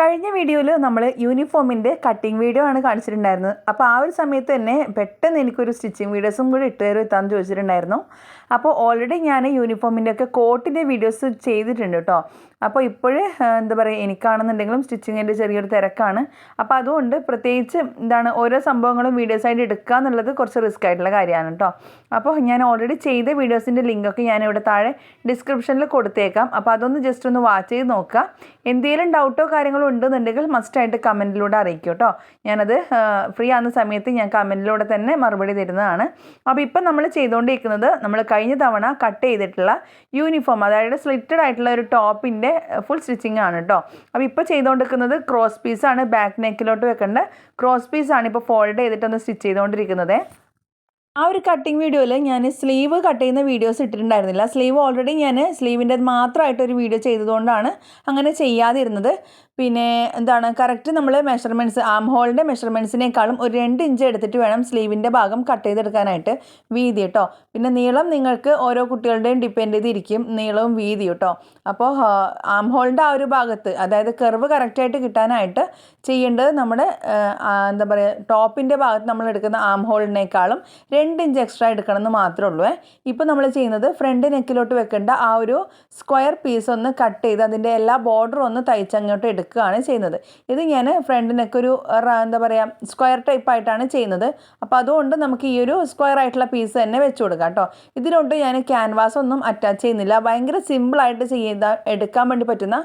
കഴിഞ്ഞ വീഡിയോയിൽ നമ്മൾ യൂണിഫോമിന്റെ കട്ടിങ് വീഡിയോ ആണ് കാണിച്ചിട്ടുണ്ടായിരുന്നത്. അപ്പോൾ ആ ഒരു സമയത്ത് തന്നെ പെട്ടെന്ന് എനിക്കൊരു സ്റ്റിച്ചിങ് വീഡിയോസും കൂടി ഇട്ട് തരും എത്താന്ന് ചോദിച്ചിട്ടുണ്ടായിരുന്നു. അപ്പോൾ ഓൾറെഡി ഞാൻ യൂണിഫോമിന്റെ ഒക്കെ കോട്ടിന്റെ വീഡിയോസ് ചെയ്തിട്ടുണ്ട് കേട്ടോ അപ്പോൾ ഇപ്പോഴേ എന്താ പറയുക എനിക്കാണെന്നുണ്ടെങ്കിലും സ്റ്റിച്ചിങ്ങിന്റെ ചെറിയൊരു തിരക്കാണ്. അപ്പോൾ അതുകൊണ്ട് പ്രത്യേകിച്ച് എന്താണ് ഓരോ സംഭവങ്ങളും വീഡിയോസ് ആയിട്ട് എടുക്കുക എന്നുള്ളത് കുറച്ച് റിസ്ക് ആയിട്ടുള്ള കാര്യമാണ് കേട്ടോ അപ്പോൾ ഞാൻ ഓൾറെഡി ചെയ്ത വീഡിയോസിന്റെ ലിങ്കൊക്കെ ഞാൻ ഇവിടെ താഴെ ഡിസ്ക്രിപ്ഷനിൽ കൊടുത്തേക്കാം. അപ്പോൾ അതൊന്ന് ജസ്റ്റ് ഒന്ന് വാച്ച് ചെയ്ത് നോക്കുക. എന്തെങ്കിലും ഡൗട്ടോ കാര്യങ്ങളോ ഉണ്ടെന്നുണ്ടെങ്കിൽ മസ്റ്റായിട്ട് കമന്റിലൂടെ അറിയിക്കും കേട്ടോ ഞാനത് ഫ്രീ ആകുന്ന സമയത്ത് ഞാൻ കമന്റിലൂടെ തന്നെ മറുപടി തരുന്നതാണ്. അപ്പോൾ ഇപ്പം നമ്മൾ ചെയ്തുകൊണ്ടിരിക്കുന്നത് നമ്മൾ കഴിഞ്ഞ തവണ കട്ട് ചെയ്തിട്ടുള്ള യൂണിഫോം അതായത് സ്ലിറ്റഡ് ആയിട്ടുള്ള ഒരു ടോപ്പിന്റെ ഫുൾ സ്റ്റിച്ചിങ് ആണ് കേട്ടോ അപ്പോൾ ഇപ്പോൾ ചെയ്തുകൊണ്ടിരിക്കുന്നത് ക്രോസ് പീസാണ് ബാക്ക് നെക്കിലോട്ട് വെക്കേണ്ട. ക്രോസ് പീസാണ് ഇപ്പോൾ ഫോൾഡ് ചെയ്തിട്ടൊന്ന് സ്റ്റിച്ച് ചെയ്തുകൊണ്ടിരിക്കുന്നത്. ആ ഒരു കട്ടിങ് വീഡിയോയിൽ ഞാൻ സ്ലീവ് കട്ട് ചെയ്യുന്ന വീഡിയോസ് ഇട്ടിട്ടുണ്ടായിരുന്നില്ല. സ്ലീവ് ഓൾറെഡി ഞാൻ സ്ലീവിന്റെ മാത്രമായിട്ടൊരു വീഡിയോ ചെയ്തതുകൊണ്ടാണ് അങ്ങനെ ചെയ്യാതിരുന്നത്. പിന്നെ എന്താണ് കറക്റ്റ് നമ്മൾ മെഷർമെന്റ്സ് ആം ഹോളിന്റെ മെഷർമെന്റ്സിനേക്കാളും ഒരു രണ്ട് ഇഞ്ച് എടുത്തിട്ട് വേണം സ്ലീവിന്റെ ഭാഗം കട്ട് ചെയ്തെടുക്കാനായിട്ട് വീതി കേട്ടോ പിന്നെ നീളം നിങ്ങൾക്ക് ഓരോ കുട്ടികളുടെയും ഡിപ്പെൻഡ് ചെയ്തിരിക്കും. നീളവും വീതി കേട്ടോ അപ്പോൾ ആം ഹോളിന്റെ ആ ഒരു ഭാഗത്ത് അതായത് കർവ് കറക്റ്റായിട്ട് കിട്ടാനായിട്ട് ചെയ്യേണ്ടത് നമ്മുടെ എന്താ പറയുക ടോപ്പിന്റെ ഭാഗത്ത് നമ്മൾ എടുക്കുന്ന ആം ഹോളിനേക്കാളും രണ്ട് ഇഞ്ച് എക്സ്ട്രാ എടുക്കണം എന്ന് മാത്രമേ ഉള്ളൂ ഇപ്പോൾ നമ്മൾ ചെയ്യുന്നത് ഫ്രണ്ട് നെക്കിലോട്ട് വെക്കേണ്ട ആ ഒരു സ്ക്വയർ പീസ് ഒന്ന് കട്ട് ചെയ്ത് അതിന്റെ എല്ലാ ബോർഡറും ഒന്ന് തയ്ച്ചങ്ങോട്ട് എടുക്കുകയാണ് ചെയ്യുന്നത്. ഇത് ഞാൻ ഫ്രണ്ടിനൊക്കെ ഒരു എന്താ പറയുക സ്ക്വയർ ടൈപ്പ് ആയിട്ടാണ് ചെയ്യുന്നത്. അപ്പോൾ അതുകൊണ്ട് നമുക്ക് ഈ ഒരു സ്ക്വയർ ആയിട്ടുള്ള പീസ് തന്നെ വെച്ച് കൊടുക്കാം കേട്ടോ. ഇതിലോട്ട് ഞാൻ ക്യാൻവാസ് ഒന്നും അറ്റാച്ച് ചെയ്യുന്നില്ല. ഭയങ്കര സിമ്പിളായിട്ട് ചെയ്ത എടുക്കാൻ വേണ്ടി പറ്റുന്ന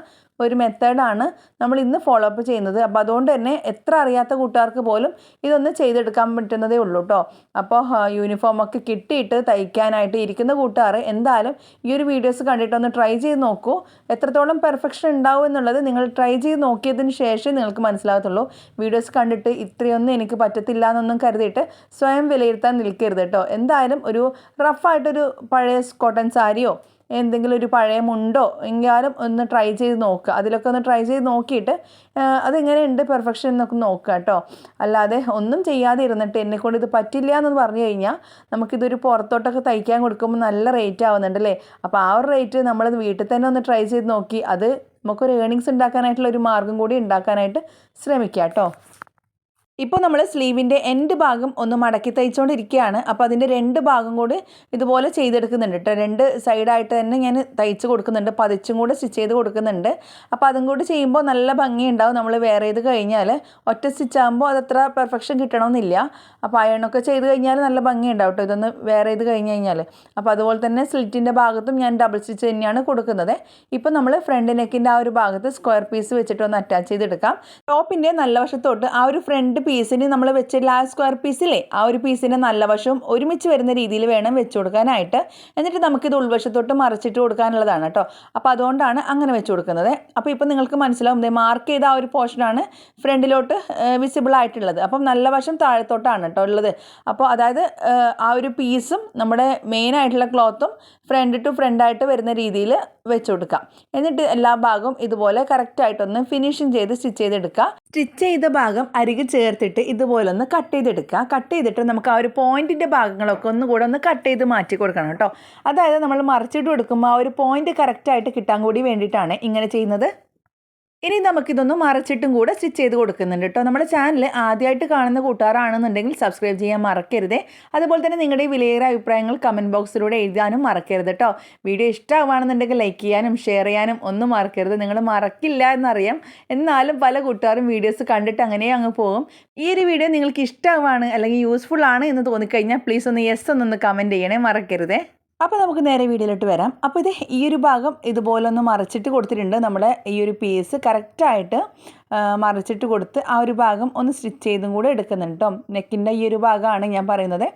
ഒരു മെത്തേഡാണ് നമ്മൾ ഇന്ന് ഫോളോ അപ്പ് ചെയ്യുന്നത്. അപ്പോൾ അതുകൊണ്ട് തന്നെ എത്ര അറിയാത്ത കൂട്ടുകാർക്ക് പോലും ഇതൊന്ന് ചെയ്തെടുക്കാൻ പറ്റുന്നതേ ഉള്ളൂ കേട്ടോ അപ്പോൾ യൂണിഫോമൊക്കെ കിട്ടിയിട്ട് തയ്ക്കാനായിട്ട് ഇരിക്കുന്ന കൂട്ടുകാർ എന്തായാലും ഈ ഒരു വീഡിയോസ് കണ്ടിട്ടൊന്ന് ട്രൈ ചെയ്ത് നോക്കൂ. എത്രത്തോളം പെർഫെക്ഷൻ ഉണ്ടാവും എന്നുള്ളത് നിങ്ങൾ ട്രൈ ചെയ്ത് നോക്കിയതിന് ശേഷം നിങ്ങൾക്ക് മനസ്സിലാകത്തുള്ളൂ. വീഡിയോസ് കണ്ടിട്ട് ഇത്രയൊന്നും എനിക്ക് പറ്റത്തില്ല എന്നൊന്നും കരുതിയിട്ട് സ്വയം വിലയിരുത്താൻ നിൽക്കരുത് കേട്ടോ എന്തായാലും ഒരു റഫായിട്ടൊരു പഴയ കോട്ടൺ സാരിയോ എന്തെങ്കിലും ഒരു പഴയ മുണ്ടോ എങ്കിലും ഒന്ന് ട്രൈ ചെയ്ത് നോക്കുക അതിലൊക്കെ ഒന്ന് ട്രൈ ചെയ്ത് നോക്കിയിട്ട് അതെങ്ങനെയുണ്ട് പെർഫെക്ഷൻ എന്നൊക്കെ നോക്കുക കേട്ടോ. അല്ലാതെ ഒന്നും ചെയ്യാതെ ഇരുന്നിട്ട് എന്നെക്കൊണ്ട് ഇത് പറ്റില്ല എന്ന് പറഞ്ഞു കഴിഞ്ഞാൽ നമുക്കിതൊരു പുറത്തോട്ടൊക്കെ തയ്ക്കാൻ കൊടുക്കുമ്പോൾ നല്ല റേറ്റ് ആവുന്നുണ്ട് അല്ലേ? അപ്പോൾ ആ ഒരു റേറ്റ് നമ്മളത് വീട്ടിൽ തന്നെ ഒന്ന് ട്രൈ ചെയ്ത് നോക്കി അത് നമുക്കൊരു ഏണിങ്സ് ഉണ്ടാക്കാനായിട്ടുള്ള ഒരു മാർഗം കൂടി ഉണ്ടാക്കാനായിട്ട് ശ്രമിക്കാം കേട്ടോ. ഇപ്പോൾ നമ്മൾ സ്ലീവിന്റെ എൻഡ് ഭാഗം ഒന്ന് മടക്കി തയ്ച്ചുകൊണ്ടിരിക്കുകയാണ് അപ്പോൾ അതിന്റെ രണ്ട് ഭാഗം കൂടി ഇതുപോലെ ചെയ്തെടുക്കുന്നുണ്ട് കേട്ടോ രണ്ട് സൈഡായിട്ട് തന്നെ ഞാൻ തയ്ച്ച് കൊടുക്കുന്നുണ്ട്. പതിച്ചും കൂടെ സ്റ്റിച്ച് ചെയ്ത് കൊടുക്കുന്നുണ്ട്. അപ്പോൾ അതും കൂടി ചെയ്യുമ്പോൾ നല്ല ഭംഗിയുണ്ടാവും നമ്മൾ വേറെ ചെയ്ത് കഴിഞ്ഞാൽ ഒറ്റ സ്റ്റിച്ച് ആകുമ്പോൾ അത്ര പെർഫെക്ഷൻ കിട്ടണമെന്നില്ല അപ്പോൾ അയണൊക്കെ ചെയ്ത് കഴിഞ്ഞാൽ നല്ല ഭംഗിയുണ്ടാവും കേട്ടോ ഇതൊന്ന് വേറെ ചെയ്ത് കഴിഞ്ഞ് കഴിഞ്ഞാൽ അപ്പോൾ അതുപോലെ തന്നെ സ്ലിറ്റിന്റെ ഭാഗത്തും ഞാൻ ഡബിൾ സ്റ്റിച്ച് തന്നെയാണ് കൊടുക്കുന്നത്. ഇപ്പോൾ നമ്മൾ ഫ്രണ്ട് നെക്കിന്റെ ആ ഒരു ഭാഗത്ത് സ്ക്വയർ പീസ് വെച്ചിട്ട് ഒന്ന് അറ്റാച്ച് ചെയ്തെടുക്കാം. ടോപ്പിന്റെ നല്ല വശത്തോട്ട് ആ ഒരു ഫ്രണ്ട് പീസിന് നമ്മൾ വെച്ച ആ സ്ക്വയർ പീസില്ലേ ആ ഒരു പീസിന്റെ നല്ല വശവും ഒരുമിച്ച് വരുന്ന രീതിയിൽ വേണം വെച്ച് കൊടുക്കാനായിട്ട്. എന്നിട്ട് നമുക്കിത് ഉൾവശത്തോട്ട് മറിച്ചിട്ട് കൊടുക്കാനുള്ളതാണ് കേട്ടോ അപ്പോൾ അതുകൊണ്ടാണ് അങ്ങനെ വെച്ച് കൊടുക്കുന്നത്. അപ്പോൾ ഇപ്പോൾ നിങ്ങൾക്ക് മനസ്സിലാവും മാർക്ക് ചെയ്ത ആ ഒരു പോർഷനാണ് ഫ്രണ്ടിലോട്ട് വിസിബിൾ ആയിട്ടുള്ളത്. അപ്പം നല്ല വശം താഴത്തോട്ടാണ് കേട്ടോ ഉള്ളത്. അപ്പോൾ അതായത് ആ ഒരു പീസും നമ്മുടെ മെയിൻ ആയിട്ടുള്ള ക്ലോത്തും ഫ്രണ്ട് ടു ഫ്രണ്ടായിട്ട് വരുന്ന രീതിയിൽ വെച്ച് കൊടുക്കാം. എന്നിട്ട് എല്ലാ ഭാഗവും ഇതുപോലെ കറക്റ്റായിട്ടൊന്ന് ഫിനിഷിങ് ചെയ്ത് സ്റ്റിച്ച് ചെയ്തെടുക്കുക സ്റ്റിച്ച് ചെയ്ത ഭാഗം അരികെ ചേർത്തിട്ട് ഇതുപോലെ ഒന്ന് കട്ട് ചെയ്തെടുക്കുക. കട്ട് ചെയ്തിട്ട് നമുക്ക് ആ ഒരു പോയിന്റിന്റെ ഭാഗങ്ങളൊക്കെ ഒന്ന് കൂടെ ഒന്ന് കട്ട് ചെയ്ത് മാറ്റി കൊടുക്കണം കേട്ടോ. അതായത് നമ്മൾ മറിച്ചിട്ട് കൊടുക്കുമ്പോൾ ആ ഒരു പോയിന്റ് കറക്റ്റായിട്ട് കിട്ടാൻ കൂടി വേണ്ടിയിട്ടാണ് ഇങ്ങനെ ചെയ്യുന്നത്. ഇനി നമുക്കിതൊന്ന് മറച്ചിട്ടും കൂടെ സ്റ്റിച്ച് ചെയ്ത് കൊടുക്കുന്നുണ്ട് കേട്ടോ. നമ്മുടെ ചാനൽ ആദ്യമായിട്ട് കാണുന്ന കൂട്ടുകാരാണെന്നുണ്ടെങ്കിൽ സബ്സ്ക്രൈബ് ചെയ്യാൻ മറക്കരുത്. അതുപോലെ തന്നെ നിങ്ങളുടെ വിലയേറെ അഭിപ്രായങ്ങൾ കമന്റ് ബോക്സിലൂടെ എഴുതാനും മറക്കരുത് കേട്ടോ. വീഡിയോ ഇഷ്ടമാണെന്നുണ്ടെങ്കിൽ ലൈക്ക് ചെയ്യാനും ഷെയർ ചെയ്യാനും ഒന്നും മറക്കരുത്. നിങ്ങൾ മറക്കില്ല എന്നറിയാം. എന്നാലും പല കൂട്ടുകാരും വീഡിയോസ് കണ്ടിട്ട് അങ്ങനെ അങ്ങ് പോകും. ഈ ഒരു വീഡിയോ നിങ്ങൾക്ക് ഇഷ്ടമാണ് അല്ലെങ്കിൽ യൂസ്ഫുൾ ആണ് എന്ന് തോന്നിക്കഴിഞ്ഞാൽ പ്ലീസ് ഒന്ന് യെസ് ഒന്നൊന്ന് കമന്റ് ചെയ്യണേ മറക്കരുതേ. അപ്പോൾ നമുക്ക് നേരെ വീഡിയോയിലോട്ട് വരാം. അപ്പോൾ ഇത് ഈ ഒരു ഭാഗം ഇതുപോലെ ഒന്ന് മറിച്ചിട്ട് കൊടുത്തിട്ടുണ്ട്. നമ്മുടെ ഈ ഒരു പീസ് കറക്റ്റായിട്ട് മറിച്ചിട്ട് കൊടുത്ത് ആ ഒരു ഭാഗം ഒന്ന് സ്റ്റിച്ച് ചെയ്തും കൂടെ എടുക്കുന്നുണ്ട് കേട്ടോ നെക്കിന്റെ ഈ ഒരു ഭാഗമാണ് ഞാൻ പറയുന്നത്.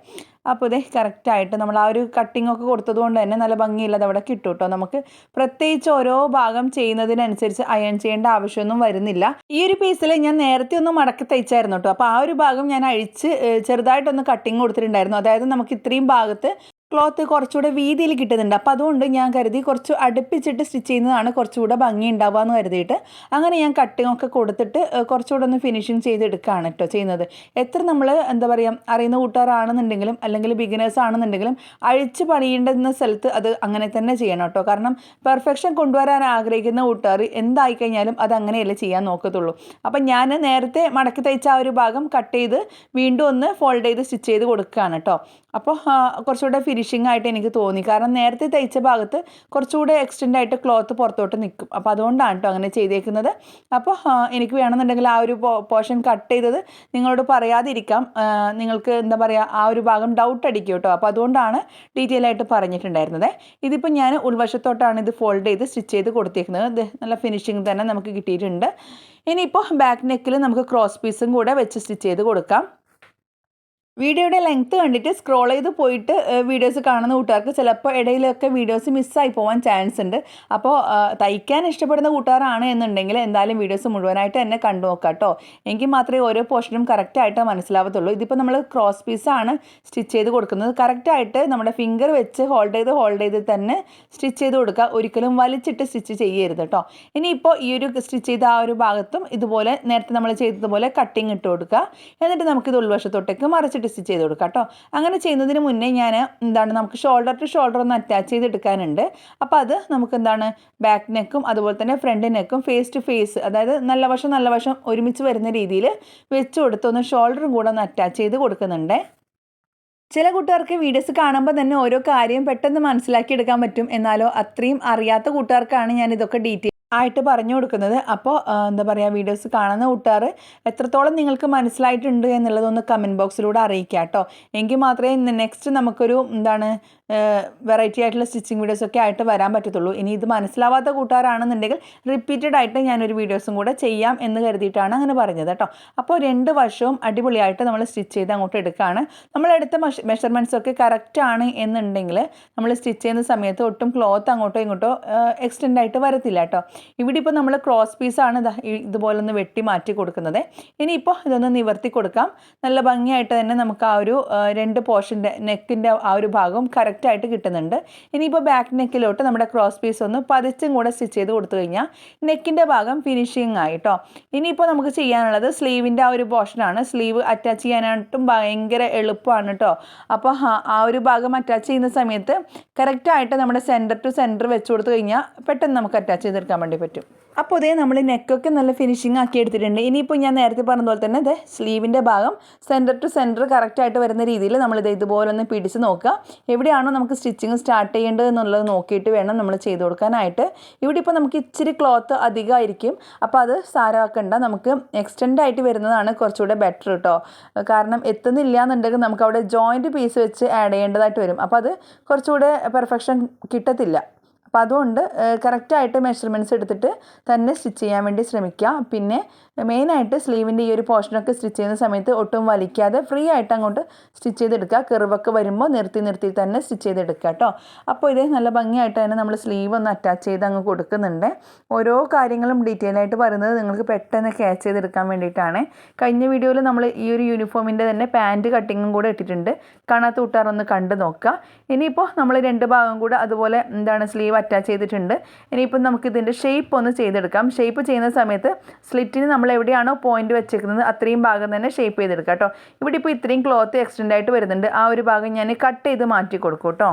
അപ്പോൾ ഇത് കറക്റ്റായിട്ട് നമ്മൾ ആ ഒരു കട്ടിംഗ് ഒക്കെ കൊടുത്തത് കൊണ്ട് തന്നെ നല്ല ഭംഗിയുള്ളത് അവിടെ കിട്ടും കേട്ടോ നമുക്ക് പ്രത്യേകിച്ച് ഓരോ ഭാഗം ചെയ്യുന്നതിനനുസരിച്ച് അയൺ ചെയ്യേണ്ട ആവശ്യമൊന്നും വരുന്നില്ല. ഈ ഒരു പീസിൽ ഞാൻ നേരത്തെ ഒന്ന് മടക്കി തയ്ച്ചായിരുന്നു കേട്ടോ അപ്പോൾ ആ ഒരു ഭാഗം ഞാൻ അഴിച്ച് ചെറുതായിട്ടൊന്ന് കട്ടിങ് കൊടുത്തിട്ടുണ്ടായിരുന്നു. അതായത് നമുക്ക് ഇത്രയും ഭാഗത്ത് ക്ലോത്ത് കുറച്ചുകൂടെ വീതിയിൽ കിട്ടുന്നുണ്ട്. അപ്പോൾ അതുകൊണ്ട് ഞാൻ കരുതി കുറച്ച് അടുപ്പിച്ചിട്ട് സ്റ്റിച്ച് ചെയ്യുന്നതാണ് കുറച്ചുകൂടെ ഭംഗി ഉണ്ടാവുക എന്ന് കരുതിയിട്ട് അങ്ങനെ ഞാൻ കട്ടിങ് ഒക്കെ കൊടുത്തിട്ട് കുറച്ചുകൂടെ ഒന്ന് ഫിനിഷിങ് ചെയ്തെടുക്കുകയാണ് കേട്ടോ ചെയ്യുന്നത്. എത്ര നമ്മൾ എന്താ പറയുക അറിയുന്ന കൂട്ടുകാരാണെന്നുണ്ടെങ്കിലും അല്ലെങ്കിൽ ബിഗിനേഴ്സ് ആണെന്നുണ്ടെങ്കിലും അഴിച്ച് പണിയേണ്ടുന്ന സ്ഥലത്ത് അത് അങ്ങനെ തന്നെ ചെയ്യണം കേട്ടോ. കാരണം പെർഫെക്ഷൻ കൊണ്ടുവരാൻ ആഗ്രഹിക്കുന്ന കൂട്ടുകാർ എന്തായി കഴിഞ്ഞാലും അത് അങ്ങനെയല്ലേ ചെയ്യാൻ നോക്കത്തുള്ളൂ. അപ്പം ഞാൻ നേരത്തെ മടക്കി തയ്ച്ച ആ ഒരു ഭാഗം കട്ട് ചെയ്ത് വീണ്ടും ഒന്ന് ഫോൾഡ് ചെയ്ത് സ്റ്റിച്ച് ചെയ്ത് കൊടുക്കുകയാണ് കേട്ടോ. അപ്പോൾ കുറച്ചുകൂടെ കുറച്ചുകൂടെ ഫിനിഷിംഗ് ആയിട്ട് എനിക്ക് തോന്നി. കാരണം നേരത്തെ തയ്ച്ച ഭാഗത്ത് കുറച്ചുകൂടെ എക്സ്റ്റെൻഡ് ആയിട്ട് ക്ലോത്ത് പുറത്തോട്ട് നിൽക്കും. അപ്പോൾ അതുകൊണ്ടാണ് കേട്ടോ അങ്ങനെ ചെയ്തേക്കുന്നത്. അപ്പോൾ എനിക്ക് വേണമെന്നുണ്ടെങ്കിൽ ആ ഒരു പോർഷൻ കട്ട് ചെയ്തത് നിങ്ങളോട് പറയാതിരിക്കാം. നിങ്ങൾക്ക് എന്താ പറയുക ആ ഒരു ഭാഗം ഡൗട്ട് അടിക്കും കേട്ടോ അപ്പോൾ അതുകൊണ്ടാണ് ഡീറ്റെയിൽ ആയിട്ട് പറഞ്ഞിട്ടുണ്ടായിരുന്നത്. ഇതിപ്പോൾ ഞാൻ ഉൾവശത്തോട്ടാണ് ഇത് ഫോൾഡ് ചെയ്ത് സ്റ്റിച്ച് ചെയ്ത് കൊടുത്തേക്കുന്നത്. നല്ല ഫിനിഷിംഗ് തന്നെ നമുക്ക് കിട്ടിയിട്ടുണ്ട്. ഇനിയിപ്പോൾ ബാക്ക് നെക്കിൽ നമുക്ക് ക്രോസ് പീസും കൂടെ വെച്ച് സ്റ്റിച്ച് ചെയ്ത് കൊടുക്കാം. വീഡിയോയുടെ ലെങ്ത്ത് കണ്ടിട്ട് സ്ക്രോൾ ചെയ്ത് പോയിട്ട് വീഡിയോസ് കാണുന്ന കൂട്ടുകാർക്ക് ചിലപ്പോൾ ഇടയിലൊക്കെ വീഡിയോസ് മിസ്സായി പോകാൻ ചാൻസ് ഉണ്ട്. അപ്പോൾ തയ്ക്കാൻ ഇഷ്ടപ്പെടുന്ന കൂട്ടുകാരാണ് എന്നുണ്ടെങ്കിൽ എന്തായാലും വീഡിയോസ് മുഴുവനായിട്ട് തന്നെ കണ്ടു നോക്കാം കേട്ടോ എങ്കിൽ മാത്രമേ ഓരോ പോർഷനും കറക്റ്റായിട്ട് മനസ്സിലാവത്തുള്ളൂ. ഇതിപ്പോൾ നമ്മൾ ക്രോസ് പീസാണ് സ്റ്റിച്ച് ചെയ്ത് കൊടുക്കുന്നത്. കറക്റ്റായിട്ട് നമ്മുടെ ഫിംഗർ വെച്ച് ഹോൾഡ് ചെയ്ത് ഹോൾഡ് ചെയ്ത് തന്നെ സ്റ്റിച്ച് ചെയ്ത് കൊടുക്കുക. ഒരിക്കലും വലിച്ചിട്ട് സ്റ്റിച്ച് ചെയ്യരുത് കേട്ടോ ഇനിയിപ്പോൾ ഈ ഒരു സ്റ്റിച്ച് ചെയ്ത ആ ഒരു ഭാഗത്തും ഇതുപോലെ നേരത്തെ നമ്മൾ ചെയ്തതുപോലെ കട്ടിങ് ഇട്ട് കൊടുക്കുക. എന്നിട്ട് നമുക്കിത് ഉൾവശത്തോട്ടേക്ക് മറിച്ചിട്ട് സ്റ്റിച്ച് ചെയ്ത് കൊടുക്കാം കേട്ടോ. അങ്ങനെ ചെയ്യുന്നതിന് മുന്നേ ഞാൻ എന്താണ് നമുക്ക് ഷോൾഡർ ടു ഷോൾഡർ ഒന്ന് അറ്റാച്ച് ചെയ്തെടുക്കാനുണ്ട് അപ്പോൾ അത് നമുക്ക് എന്താണ് ബാക്ക് നെക്കും അതുപോലെ തന്നെ ഫ്രണ്ട് നെക്കും ഫേസ് ടു ഫേസ് അതായത് നല്ല വശം നല്ല വശം ഒരുമിച്ച് വരുന്ന രീതിയിൽ വെച്ച് കൊടുത്ത് ഒന്ന് ഷോൾഡറും കൂടെ ഒന്ന് അറ്റാച്ച് ചെയ്ത് കൊടുക്കുന്നുണ്ട്. ചില കൂട്ടുകാർക്ക് വീഡിയോസ് കാണുമ്പോൾ തന്നെ ഓരോ കാര്യം പെട്ടെന്ന് മനസ്സിലാക്കിയെടുക്കാൻ പറ്റും. എന്നാലോ അത്രയും അറിയാത്ത കൂട്ടുകാർക്കാണ് ഞാൻ ഇതൊക്കെ ഡീറ്റെയിൽ ആയിട്ട് പറഞ്ഞു കൊടുക്കുന്നത്. അപ്പോൾ എന്താ പറയുക വീഡിയോസ് കാണുന്ന കൂട്ടുകാർ എത്രത്തോളം നിങ്ങൾക്ക് മനസ്സിലായിട്ടുണ്ട് എന്നുള്ളതൊന്ന് കമന്റ് ബോക്സിലൂടെ അറിയിക്കുക കേട്ടോ എങ്കിൽ മാത്രമേ നെക്സ്റ്റ് നമുക്കൊരു എന്താണ് വെറൈറ്റി ആയിട്ടുള്ള സ്റ്റിച്ചിങ് വീഡിയോസ് ഒക്കെ ആയിട്ട് വരാൻ പറ്റത്തുള്ളൂ. ഇനി ഇത് മനസ്സിലാവാത്ത കൂട്ടുകാരാണെന്നുണ്ടെങ്കിൽ റിപ്പീറ്റഡ് ആയിട്ട് ഞാനൊരു വീഡിയോസും കൂടെ ചെയ്യാം എന്ന് കരുതിയിട്ടാണ് അങ്ങനെ പറഞ്ഞത് കേട്ടോ അപ്പോൾ രണ്ട് വർഷവും അടിപൊളിയായിട്ട് നമ്മൾ സ്റ്റിച്ച് ചെയ്ത് അങ്ങോട്ട് എടുക്കുകയാണ് നമ്മളെടുത്ത മെഷർമെന്റ്സ് ഒക്കെ കറക്റ്റ് ആണ് എന്നുണ്ടെങ്കിൽ നമ്മൾ സ്റ്റിച്ച് ചെയ്യുന്ന സമയത്ത് ഒട്ടും ക്ലോത്ത് അങ്ങോട്ടോ ഇങ്ങോട്ടോ എക്സ്റ്റെൻഡ് ആയിട്ട് വരത്തില്ല കേട്ടോ ഇവിടെ ഇപ്പോൾ നമ്മൾ ക്രോസ് പീസാണ് ഇതുപോലെ ഒന്ന് വെട്ടി മാറ്റി കൊടുക്കുന്നത്. ഇനിയിപ്പോൾ ഇതൊന്ന് നിവർത്തി കൊടുക്കാം. നല്ല ഭംഗിയായിട്ട് തന്നെ നമുക്ക് ആ ഒരു രണ്ട് പോർഷന്റെ നെക്കിന്റെ ആ ഒരു ഭാഗവും കറക്റ്റായിട്ട് കിട്ടുന്നുണ്ട്. ഇനിയിപ്പോൾ ബാക്ക് നെക്കിലോട്ട് നമ്മുടെ ക്രോസ് പീസ് ഒന്ന് പതിച്ചും കൂടെ സ്റ്റിച്ച് ചെയ്ത് കൊടുത്തു കഴിഞ്ഞാൽ നെക്കിന്റെ ഭാഗം ഫിനിഷിങ് ആയി ആയിട്ടോ ഇനിയിപ്പോൾ നമുക്ക് ചെയ്യാനുള്ളത് സ്ലീവിന്റെ ആ ഒരു പോർഷനാണ് സ്ലീവ് അറ്റാച്ച് ചെയ്യാനായിട്ടും ഭയങ്കര എളുപ്പമാണ് കേട്ടോ അപ്പോൾ ആ ഒരു ഭാഗം അറ്റാച്ച് ചെയ്യുന്ന സമയത്ത് കറക്റ്റായിട്ട് നമ്മുടെ സെന്റർ ടു സെന്റർ വെച്ച് കൊടുത്തു കഴിഞ്ഞാൽ പെട്ടെന്ന് നമുക്ക് അറ്റാച്ച് ചെയ്തെടുക്കാൻ വേണ്ടി പറ്റും. അപ്പോൾ ഇതേ നമ്മൾ നെക്കൊക്കെ നല്ല ഫിനിഷിംഗ് ആക്കി എടുത്തിട്ടുണ്ട്. ഇനിയിപ്പോൾ ഞാൻ നേരത്തെ പറഞ്ഞ പോലെ തന്നെ ഇതേ സ്ലീവിന്റെ ഭാഗം സെന്റർ ടു സെന്റർ കറക്റ്റായിട്ട് വരുന്ന രീതിയിൽ നമ്മൾ നമ്മളിത് ഇതുപോലെ ഒന്ന് പിടിച്ച് നോക്കുക. എവിടെയാണോ നമുക്ക് സ്റ്റിച്ചിങ് സ്റ്റാർട്ട് ചെയ്യേണ്ടത് എന്നുള്ളത് നോക്കിയിട്ട് വേണം നമ്മൾ ചെയ്ത് കൊടുക്കാനായിട്ട്. ഇവിടെ ഇപ്പോൾ നമുക്ക് ഇച്ചിരി ക്ലോത്ത് അധികമായിരിക്കും. അപ്പോൾ അത് സാരമാക്കണ്ട. നമുക്ക് എക്സ്റ്റെൻഡ് ആയിട്ട് വരുന്നതാണ് കുറച്ചുകൂടെ ബെറ്റർ കേട്ടോ കാരണം എത്തുന്നില്ല എന്നുണ്ടെങ്കിൽ നമുക്ക് അവിടെ ജോയിന്റ് പീസ് വെച്ച് ആഡ് ചെയ്യേണ്ടതായിട്ട് വരും. അപ്പോൾ അത് കുറച്ചുകൂടെ പെർഫെക്ഷൻ കിട്ടത്തില്ല. അപ്പോൾ അതുകൊണ്ട് കറക്റ്റായിട്ട് മെഷർമെന്റ്സ് എടുത്തിട്ട് തന്നെ സ്റ്റിച്ച് ചെയ്യാൻ വേണ്ടി ശ്രമിക്കുക. പിന്നെ മെയിനായിട്ട് സ്ലീവിന്റെ ഈ ഒരു പോർഷനൊക്കെ സ്റ്റിച്ച് ചെയ്യുന്ന സമയത്ത് ഒട്ടും വലിക്കാതെ ഫ്രീ ആയിട്ട് അങ്ങോട്ട് സ്റ്റിച്ച് ചെയ്തെടുക്കുക. കെറിവൊക്കെ വരുമ്പോൾ നിർത്തി നിർത്തി തന്നെ സ്റ്റിച്ച് ചെയ്തെടുക്കുക കേട്ടോ. അപ്പോൾ ഇത് നല്ല ഭംഗിയായിട്ട് തന്നെ നമ്മൾ സ്ലീവ് ഒന്ന് അറ്റാച്ച് ചെയ്ത് അങ്ങ് കൊടുക്കുന്നുണ്ട്. ഓരോ കാര്യങ്ങളും ഡീറ്റെയിൽ ആയിട്ട് പറയുന്നത് നിങ്ങൾക്ക് പെട്ടെന്ന് ക്യാച്ച് ചെയ്തെടുക്കാൻ വേണ്ടിയിട്ടാണ്. കഴിഞ്ഞ വീഡിയോയിൽ നമ്മൾ ഈ ഒരു യൂണിഫോമിന്റെ തന്നെ പാന്റ് കട്ടിങ്ങും കൂടെ ഇട്ടിട്ടുണ്ട്. കാണാത്ത കൂട്ടാറൊന്ന് കണ്ടു നോക്കുക. ഇനിയിപ്പോൾ നമ്മൾ രണ്ട് ഭാഗം കൂടെ അതുപോലെ എന്താണ് സ്ലീവ് അറ്റാച്ച് ചെയ്തിട്ടുണ്ട്. ഇനിയിപ്പോൾ നമുക്ക് ഇതിന്റെ ഷേപ്പ് ഒന്ന് ചെയ്തെടുക്കാം. ഷേപ്പ് ചെയ്യുന്ന സമയത്ത് സ്ലിറ്റിന് നമ്മൾ എവിടെയാണോ പോയിന്റ് വെച്ചിരിക്കുന്നത് അത്രയും ഭാഗം തന്നെ ഷേപ്പ് ചെയ്തെടുക്കാം കേട്ടോ. ഇവിടെ ഇപ്പോൾ ഇത്രയും ക്ലോത്ത് എക്സ്റ്റെൻഡ് ആയിട്ട് വരുന്നുണ്ട്. ആ ഒരു ഭാഗം ഞാൻ കട്ട് ചെയ്ത് മാറ്റി കൊടുക്കും കേട്ടോ.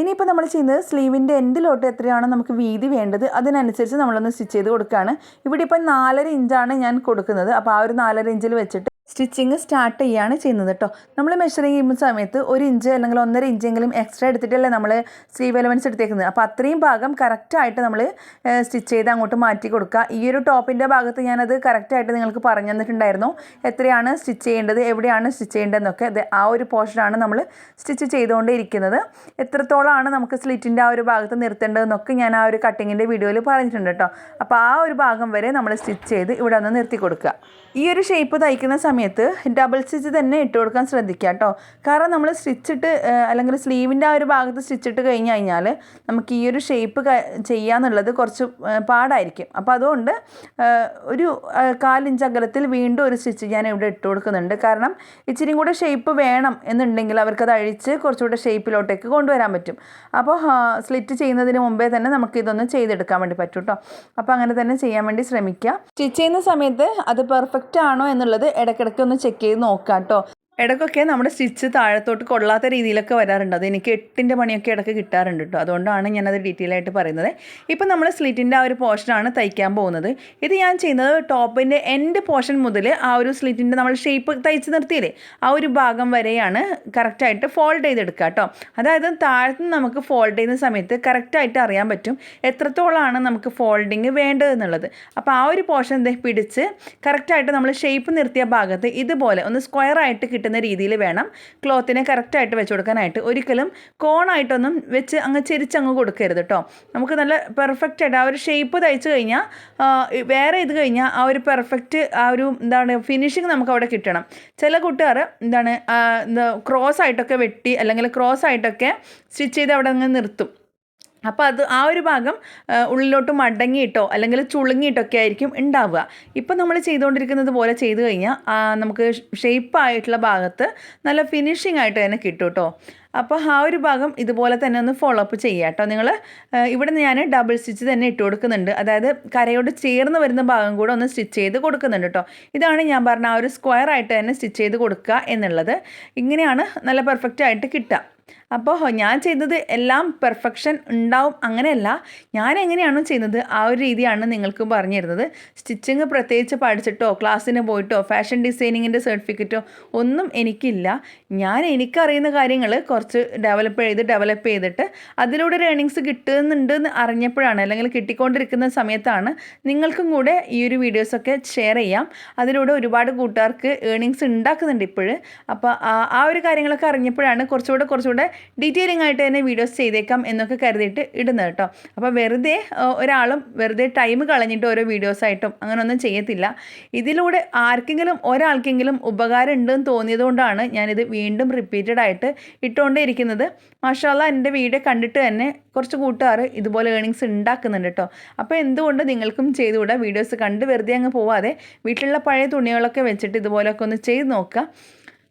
ഇനിയിപ്പോൾ നമ്മൾ ചെയ്യുന്നത് സ്ലീവിന്റെ എൻഡിലോട്ട് എത്രയാണോ നമുക്ക് വീതി വേണ്ടത് അതിനനുസരിച്ച് നമ്മളൊന്ന് സ്റ്റിച്ച് ചെയ്ത് കൊടുക്കുകയാണ്. ഇവിടെ ഇപ്പം നാലര ഇഞ്ചാണ് ഞാൻ കൊടുക്കുന്നത്. അപ്പോൾ ആ ഒരു നാലര ഇഞ്ചിൽ വെച്ചിട്ട് സ്റ്റിച്ചിങ് സ്റ്റാർട്ട് ചെയ്യുകയാണ് ചെയ്യുന്നത് കേട്ടോ നമ്മൾ മെഷറിങ് ചെയ്യുന്ന സമയത്ത് ഒരു ഇഞ്ച് അല്ലെങ്കിൽ ഒന്നര ഇഞ്ചെങ്കിലും എക്സ്ട്രാ എടുത്തിട്ടല്ലേ നമ്മൾ സ്ലീവ് എലമെന്റ്സ് എടുത്തേക്കുന്നത്. അപ്പോൾ അത്രയും ഭാഗം കറക്റ്റായിട്ട് നമ്മൾ സ്റ്റിച്ച് ചെയ്ത് അങ്ങോട്ട് മാറ്റി കൊടുക്കുക. ഈ ഒരു ടോപ്പിന്റെ ഭാഗത്ത് ഞാനത് കറക്റ്റായിട്ട് നിങ്ങൾക്ക് പറഞ്ഞു തന്നിട്ടുണ്ടായിരുന്നു. എത്രയാണ് സ്റ്റിച്ച് ചെയ്യേണ്ടത് എവിടെയാണ് സ്റ്റിച്ച് ചെയ്യേണ്ടതെന്നൊക്കെ. അത് ആ ഒരു പോർഷനാണ് നമ്മൾ സ്റ്റിച്ച് ചെയ്തുകൊണ്ടിരിക്കുന്നത് എത്രത്തോളമാണ് നമുക്ക് സ്ലിറ്റിന്റെ ആ ഒരു ഭാഗത്ത് നിർത്തേണ്ടതെന്നൊക്കെ ഞാൻ ആ ഒരു കട്ടിങ്ങിന്റെ വീഡിയോയിൽ പറഞ്ഞിട്ടുണ്ട് കേട്ടോ അപ്പോൾ ആ ഒരു ഭാഗം വരെ നമ്മൾ സ്റ്റിച്ച് ചെയ്ത് ഇവിടെ ഒന്ന് നിർത്തി കൊടുക്കുക. ഈ ഒരു ഷേപ്പ് തയ്ക്കുന്ന സമയത്ത് ഡബിൾ സ്റ്റിച്ച് തന്നെ ഇട്ട് കൊടുക്കാൻ ശ്രദ്ധിക്കുക കേട്ടോ. കാരണം നമ്മൾ സ്റ്റിച്ചിട്ട് അല്ലെങ്കിൽ സ്ലീവിന്റെ ആ ഒരു ഭാഗത്ത് സ്റ്റിച്ചിട്ട് കഴിഞ്ഞ് കഴിഞ്ഞാൽ നമുക്ക് ഈ ഒരു ഷേപ്പ് ചെയ്യാന്നുള്ളത് കുറച്ച് പാടായിരിക്കും. അപ്പോൾ അതുകൊണ്ട് ഒരു കാലിഞ്ച് അകലത്തിൽ വീണ്ടും ഒരു സ്റ്റിച്ച് ഞാൻ ഇവിടെ ഇട്ട് കൊടുക്കുന്നുണ്ട്. കാരണം ഇച്ചിരി കൂടെ ഷേപ്പ് വേണം എന്നുണ്ടെങ്കിൽ അവർക്കത് അഴിച്ച് കുറച്ചുകൂടെ ഷേപ്പിലോട്ടേക്ക് കൊണ്ടുവരാൻ പറ്റും. അപ്പോൾ സ്ലിറ്റ് ചെയ്യുന്നതിന് മുമ്പേ തന്നെ നമുക്ക് ഇതൊന്ന് ചെയ്തെടുക്കാൻ വേണ്ടി പറ്റും കേട്ടോ. അപ്പോൾ അങ്ങനെ തന്നെ ചെയ്യാൻ വേണ്ടി ശ്രമിക്കുക. സ്റ്റിച്ച് ചെയ്യുന്ന സമയത്ത് അത് പെർഫെക്റ്റ് ആണോ എന്നുള്ളത് ഇടയ്ക്കിടയ്ക്ക് ഒന്ന് ചെക്ക് ചെയ്ത് നോക്കാം കേട്ടോ ഇടയ്ക്കൊക്കെ നമ്മുടെ സ്റ്റിച്ച് താഴത്തോട്ട് കൊള്ളാത്ത രീതിയിലൊക്കെ വരാറുണ്ട്. അത് എനിക്ക് എട്ടിന്റെ പണിയൊക്കെ ഇടയ്ക്ക് കിട്ടാറുണ്ട് കേട്ടോ. അതുകൊണ്ടാണ് ഞാനത് ഡീറ്റെയിൽ ആയിട്ട് പറയുന്നത്. ഇപ്പം നമ്മൾ സ്ലിറ്റിന്റെ ആ ഒരു പോർഷനാണ് തയ്ക്കാൻ പോകുന്നത്. ഇത് ഞാൻ ചെയ്യുന്നത് ടോപ്പിന്റെ എൻഡ് പോർഷൻ മുതൽ ആ ഒരു സ്ലിറ്റിന്റെ നമ്മൾ ഷേപ്പ് തയ്ച്ച് നിർത്തിയില്ലേ ആ ഒരു ഭാഗം വരെയാണ് കറക്റ്റായിട്ട് ഫോൾഡ് ചെയ്തെടുക്കുക കേട്ടോ. അതായത് താഴത്ത് നമുക്ക് ഫോൾഡ് ചെയ്യുന്ന സമയത്ത് കറക്റ്റായിട്ട് അറിയാൻ പറ്റും എത്രത്തോളമാണ് നമുക്ക് ഫോൾഡിങ് വേണ്ടതെന്നുള്ളത് അപ്പോൾ ആ ഒരു പോർഷൻ പിടിച്ച് കറക്റ്റായിട്ട് നമ്മൾ ഷേപ്പ് നിർത്തിയ ഭാഗത്ത് ഇതുപോലെ ഒന്ന് സ്ക്വയർ ആയിട്ട് കിട്ടുന്ന രീതിയിൽ വേണം ക്ലോത്തിനെ കറക്റ്റായിട്ട് വെച്ച് കൊടുക്കാനായിട്ട്. ഒരിക്കലും കോണായിട്ടൊന്നും വെച്ച് അങ്ങ് ചെരിച്ചങ്ങ് കൊടുക്കരുത് കേട്ടോ നമുക്ക് നല്ല പെർഫെക്റ്റ് ആയിട്ട് ആ ഒരു ഷേപ്പ് തയ്ച്ച് കഴിഞ്ഞാൽ വേറെ ഇത് കഴിഞ്ഞാൽ ആ ഒരു പെർഫെക്റ്റ് ആ ഒരു എന്താണ് ഫിനിഷിങ് നമുക്ക് അവിടെ കിട്ടണം. ചില കൂട്ടുകാർ എന്താണ് ക്രോസ് ആയിട്ടൊക്കെ വെട്ടി അല്ലെങ്കിൽ ക്രോസ് ആയിട്ടൊക്കെ സ്റ്റിച്ച് ചെയ്ത് അവിടെ അങ്ങ് നിർത്തും. അപ്പോൾ അത് ആ ഒരു ഭാഗം ഉള്ളിലോട്ട് മടങ്ങിയിട്ടോ അല്ലെങ്കിൽ ചുളുങ്ങിയിട്ടൊക്കെ ആയിരിക്കും ഉണ്ടാവുക. ഇപ്പം നമ്മൾ ചെയ്തുകൊണ്ടിരിക്കുന്നത് പോലെ ചെയ്തു കഴിഞ്ഞാൽ നമുക്ക് ഷേപ്പ് ആയിട്ടുള്ള ഭാഗത്ത് നല്ല ഫിനിഷിംഗ് ആയിട്ട് തന്നെ കിട്ടും കേട്ടോ അപ്പോൾ ആ ഒരു ഭാഗം ഇതുപോലെ തന്നെ ഒന്ന് ഫോളോ അപ്പ് ചെയ്യുക കേട്ടോ നിങ്ങൾ ഇവിടെ ഞാൻ ഡബിൾ സ്റ്റിച്ച് തന്നെ ഇട്ട് കൊടുക്കുന്നുണ്ട്. അതായത് കരയോട് ചേർന്ന് വരുന്ന ഭാഗം കൂടെ ഒന്ന് സ്റ്റിച്ച് ചെയ്ത് കൊടുക്കുന്നുണ്ട് കേട്ടോ ഇതാണ് ഞാൻ പറഞ്ഞ ആ ഒരു സ്ക്വയർ ആയിട്ട് തന്നെ സ്റ്റിച്ച് ചെയ്ത് കൊടുക്കുക എന്നുള്ളത്. ഇങ്ങനെയാണ് നല്ല പെർഫെക്റ്റ് ആയിട്ട് കിട്ടുക. അപ്പോൾ ഞാൻ ചെയ്തത് എല്ലാം പെർഫെക്ഷൻ ഉണ്ടാവും. അങ്ങനെയല്ല ഞാൻ എങ്ങനെയാണോ ചെയ്യുന്നത് ആ ഒരു രീതിയാണ് നിങ്ങൾക്ക് പറഞ്ഞു തരുന്നത്. സ്റ്റിച്ചിങ് പ്രത്യേകിച്ച് പഠിച്ചിട്ടോ ക്ലാസ്സിന് പോയിട്ടോ ഫാഷൻ ഡിസൈനിങ്ങിന്റെ സർട്ടിഫിക്കറ്റോ ഒന്നും എനിക്കില്ല. ഞാൻ എനിക്കറിയുന്ന കാര്യങ്ങൾ കുറച്ച് ഡെവലപ്പ് ചെയ്ത് ഡെവലപ്പ് ചെയ്തിട്ട് അതിലൂടെ ഒരു ഏണിങ്സ് കിട്ടുന്നുണ്ട് എന്ന് അറിഞ്ഞപ്പോഴാണ് അല്ലെങ്കിൽ കിട്ടിക്കൊണ്ടിരിക്കുന്ന സമയത്താണ് നിങ്ങൾക്കും കൂടെ ഈ ഒരു വീഡിയോസൊക്കെ ഷെയർ ചെയ്യാം. അതിലൂടെ ഒരുപാട് കൂട്ടുകാർക്ക് ഏണിങ്സ് ഉണ്ടാക്കുന്നുണ്ട് ഇപ്പോഴും. അപ്പോൾ ആ ഒരു കാര്യങ്ങളൊക്കെ അറിഞ്ഞപ്പോഴാണ് കുറച്ചുകൂടെ കുറച്ചുകൂടെ ഡീറ്റെയിലിംഗ് ആയിട്ട് തന്നെ വീഡിയോസ് ചെയ്തേക്കാം എന്നൊക്കെ കരുതിയിട്ട് ഇടുന്നത് കേട്ടോ. അപ്പോൾ വെറുതെ ഒരാളും വെറുതെ ടൈം കളഞ്ഞിട്ട് ഓരോ വീഡിയോസായിട്ടും അങ്ങനെയൊന്നും ചെയ്യത്തില്ല. ഇതിലൂടെ ആർക്കെങ്കിലും ഒരാൾക്കെങ്കിലും ഉപകാരം ഉണ്ടെന്ന് തോന്നിയതുകൊണ്ടാണ് ഞാനിത് വീണ്ടും റിപ്പീറ്റഡ് ആയിട്ട് ഇട്ടുകൊണ്ടേ ഇരിക്കുന്നത് മാഷാല്ല എന്റെ വീഡിയോ കണ്ടിട്ട് തന്നെ കുറച്ച് കൂട്ടുകാർ ഇതുപോലെ ഏണിങ്സ് ഉണ്ടാക്കുന്നുണ്ട് കേട്ടോ. അപ്പോൾ എന്തുകൊണ്ട് നിങ്ങൾക്കും ചെയ്തുകൂടാ? വീഡിയോസ് കണ്ട് വെറുതെ അങ്ങ് പോവാതെ വീട്ടിലുള്ള പഴയ തുണികളൊക്കെ വെച്ചിട്ട് ഇതുപോലെയൊക്കെ ഒന്ന് ചെയ്ത് നോക്കുക.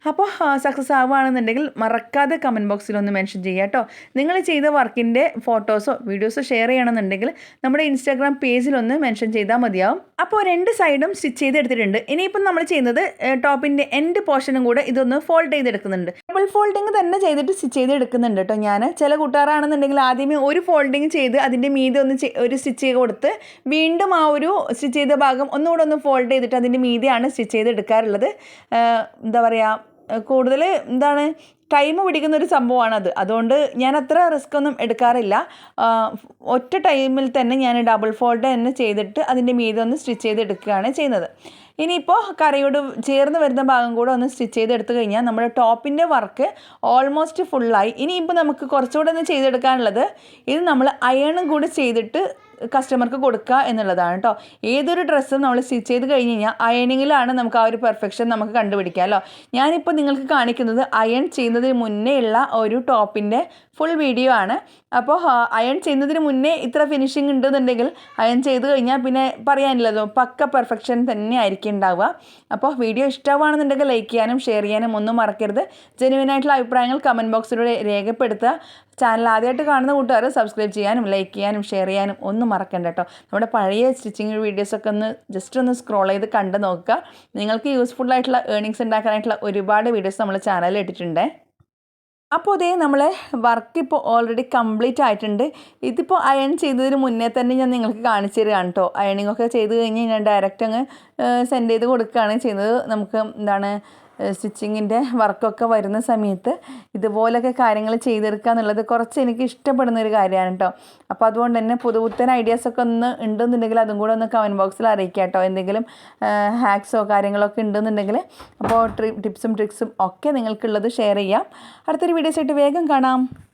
അപ്പോൾ സക്സസ് ആവുകയാണെന്നുണ്ടെങ്കിൽ മറക്കാതെ കമന്റ് ബോക്സിൽ ഒന്ന് മെൻഷൻ ചെയ്യുക കേട്ടോ. നിങ്ങൾ ചെയ്ത വർക്കിന്റെ ഫോട്ടോസോ വീഡിയോസോ ഷെയർ ചെയ്യണമെന്നുണ്ടെങ്കിൽ നമ്മുടെ ഇൻസ്റ്റാഗ്രാം പേജിലൊന്ന് മെൻഷൻ ചെയ്താൽ മതിയാവും. അപ്പോൾ രണ്ട് സൈഡും സ്റ്റിച്ച് ചെയ്തെടുത്തിട്ടുണ്ട്. ഇനിയിപ്പം നമ്മൾ ചെയ്യുന്നത് ടോപ്പിന്റെ എൻഡ് പോർഷനും കൂടെ ഇതൊന്ന് ഫോൾഡ് ചെയ്തെടുക്കുന്നുണ്ട്. ഡബിൾ ഫോൾഡിങ് തന്നെ ചെയ്തിട്ട് സ്റ്റിച്ച് ചെയ്തെടുക്കുന്നുണ്ട് കേട്ടോ ഞാൻ. ചില കൂട്ടുകാരാണെന്നുണ്ടെങ്കിൽ ആദ്യമേ ഒരു ഫോൾഡിങ് ചെയ്ത് അതിന്റെ മീതെ ഒന്ന് ഒരു സ്റ്റിച്ച് ചെയ്ത് കൊടുത്ത് വീണ്ടും ആ ഒരു സ്റ്റിച്ച് ചെയ്ത ഭാഗം ഒന്നുകൂടെ ഒന്ന് ഫോൾഡ് ചെയ്തിട്ട് അതിന്റെ മീതെയാണ് സ്റ്റിച്ച് ചെയ്ത് എടുക്കാറുള്ളത് എന്താ പറയുക കൂടുതൽ എന്താണ് ടൈം പിടിക്കുന്ന ഒരു സംഭവമാണത്. അതുകൊണ്ട് ഞാൻ അത്ര റിസ്ക് ഒന്നും എടുക്കാറില്ല. ഒറ്റ ടൈമിൽ തന്നെ ഞാൻ ഡബിൾ ഫോൾഡ് തന്നെ ചെയ്തിട്ട് അതിന്റെ മീതെ ഒന്ന് സ്റ്റിച്ച് ചെയ്തെടുക്കുകയാണ് ചെയ്യുന്നത്. ഇനിയിപ്പോൾ കരയോട് ചേർന്ന് വരുന്ന ഭാഗം കൂടെ ഒന്ന് സ്റ്റിച്ച് ചെയ്തെടുത്തു കഴിഞ്ഞാൽ നമ്മുടെ ടോപ്പിന്റെ വർക്ക് ഓൾമോസ്റ്റ് ഫുള്ളായി ഇനിയിപ്പോൾ നമുക്ക് കുറച്ചുകൂടെ ഒന്ന് ചെയ്തെടുക്കാനുള്ളത് ഇത് നമ്മൾ അയണും കൂടി ചെയ്തിട്ട് കസ്റ്റമർക്ക് കൊടുക്കുക എന്നുള്ളതാണ് കേട്ടോ ഏതൊരു ഡ്രസ്സും നമ്മൾ സ്റ്റിച്ച് ചെയ്ത് കഴിഞ്ഞ് കഴിഞ്ഞാൽ അയണിങ്ങിലാണ് നമുക്ക് ആ ഒരു പെർഫെക്ഷൻ നമുക്ക് കണ്ടുപിടിക്കാമല്ലോ ഞാനിപ്പോൾ നിങ്ങൾക്ക് കാണിക്കുന്നത് അയൺ ചെയ്യുന്നതിന് മുന്നേ ഉള്ള ഒരു ടോപ്പിന്റെ ഫുൾ വീഡിയോ ആണ്. അപ്പോൾ അയൺ ചെയ്യുന്നതിന് മുന്നേ ഇത്ര ഫിനിഷിംഗ് ഉണ്ടെന്നുണ്ടെങ്കിൽ അയൺ ചെയ്ത് കഴിഞ്ഞാൽ പിന്നെ പറയാനില്ലല്ലോ പക്ക പെർഫെക്ഷൻ തന്നെ ആയിരിക്കും ഉണ്ടാവുക. അപ്പോൾ വീഡിയോ ഇഷ്ടമാണെന്നുണ്ടെങ്കിൽ ലൈക്ക് ചെയ്യാനും ഷെയർ ചെയ്യാനും ഒന്നും മറക്കരുത്. ജെനുവിനായിട്ടുള്ള അഭിപ്രായങ്ങൾ കമന്റ് ബോക്സിലൂടെ രേഖപ്പെടുത്തുക. ചാനൽ ആദ്യമായിട്ട് കാണുന്ന കൂട്ടുകാർ സബ്സ്ക്രൈബ് ചെയ്യാനും ലൈക്ക് ചെയ്യാനും ഷെയർ ചെയ്യാനും ഒന്നും മറക്കണ്ട കേട്ടോ നമ്മുടെ പഴയ സ്റ്റിച്ചിങ് വീഡിയോസൊക്കെ ഒന്ന് ജസ്റ്റ് ഒന്ന് സ്ക്രോൾ ചെയ്ത് കണ്ട് നോക്കുക. നിങ്ങൾക്ക് യൂസ്ഫുൾ ആയിട്ടുള്ള ഏണിങ്സ് ഉണ്ടാക്കാനായിട്ടുള്ള ഒരുപാട് വീഡിയോസ് നമ്മൾ ചാനലിൽ ഇട്ടിട്ടുണ്ട്. അപ്പോൾ ഇതേ നമ്മളെ വർക്ക് ഇപ്പോൾ ഓൾറെഡി കംപ്ലീറ്റ് ആയിട്ടുണ്ട്. ഇതിപ്പോൾ അയൺ ചെയ്തതിന് മുന്നേ തന്നെ ഞാൻ നിങ്ങൾക്ക് കാണിച്ചു തരികയാണ് കേട്ടോ അയണിങ് ഒക്കെ ചെയ്ത് കഴിഞ്ഞ് ഞാൻ ഡയറക്റ്റ് അങ്ങ് സെൻഡ് ചെയ്ത് കൊടുക്കുകയാണ് ചെയ്യുന്നത്. നമുക്ക് എന്താണ് സ്റ്റിച്ചിങ്ങിന്റെ വർക്കൊക്കെ വരുന്ന സമയത്ത് ഇതുപോലൊക്കെ കാര്യങ്ങൾ ചെയ്തെടുക്കുക എന്നുള്ളത് കുറച്ച് എനിക്ക് ഇഷ്ടപ്പെടുന്ന ഒരു കാര്യമാണ് കേട്ടോ. അപ്പോൾ അതുകൊണ്ട് തന്നെ പുതുപുത്തൻ ഐഡിയാസൊക്കെ ഒന്ന് ഉണ്ടെന്നുണ്ടെങ്കിൽ അതും കൂടെ ഒന്ന് കമന്റ് ബോക്സിൽ അറിയിക്കുക കേട്ടോ. എന്തെങ്കിലും ഹാക്സോ കാര്യങ്ങളൊക്കെ ഉണ്ടെന്നുണ്ടെങ്കിൽ അപ്പോൾ ടിപ്സും ട്രിക്സും ഒക്കെ നിങ്ങൾക്കുള്ളത് ഷെയർ ചെയ്യാം. അടുത്തൊരു വീഡിയോസ് ആയിട്ട് വേഗം കാണാം.